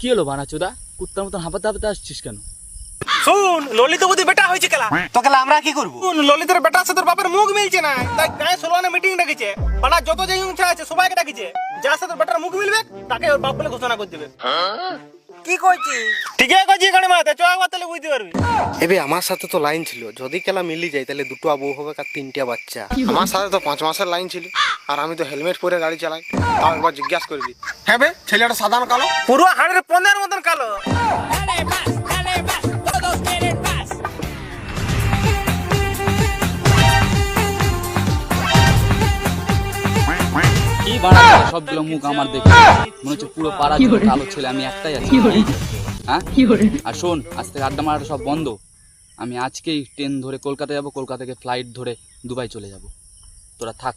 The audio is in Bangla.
কি হলো বানাচোদা কুত্তার মতন হাঁপাতে হাঁপাতে আসছিস কেন? শুন ললিত বুদ্ধি বেটা হয়েছে তোকে আমরা কি করব? শুন ললিতের বেটার সাথে বাপের মুখ মিলছে না। তাই গায়ে ষোলোয়ানে মিটিং ডেকেছে। বাড়া যত যে ইচ্ছা আছে সবাইকে ডাকিছে। যার সাথে বেটার মুখ মিলবে তাকে ওর বাপ বলে ঘোষণা করে দেবে। কি করছিস? ঠিক আছে কইছি গাড়ি মাতে চ একবার তাহলে বুঝতে পারবি। এবে আমার সাথে তো লাইন ছিল। যদি কেলা মিলি যায় তাহলে দুটো বউ হবে আর তিনটা বাচ্চা। আমার সাথে তো পাঁচ মাসের লাইন ছিল। আর আমি তো হেলমেট পরে গাড়ি চালাই। তাও একবার জিজ্ঞাসা করবি হ্যাঁ বে ছেলেটা না কালো। পুরো হাড়ের পনেরো মতন কালো। সবগুলো মুখ আমার দেখে? মনে হচ্ছে পুরো পাড়া জুড়ে কালো ছেলে আমি একটাই আছি। হ্যাঁ? আর শোন আজ থেকে আড্ডা মারাটা সব বন্ধ। আমি আজকেই ট্রেন ধরে কলকাতা যাব কলকাতা থেকে ফ্লাইট ধরে দুবাই চলে যাব। তোরা থাক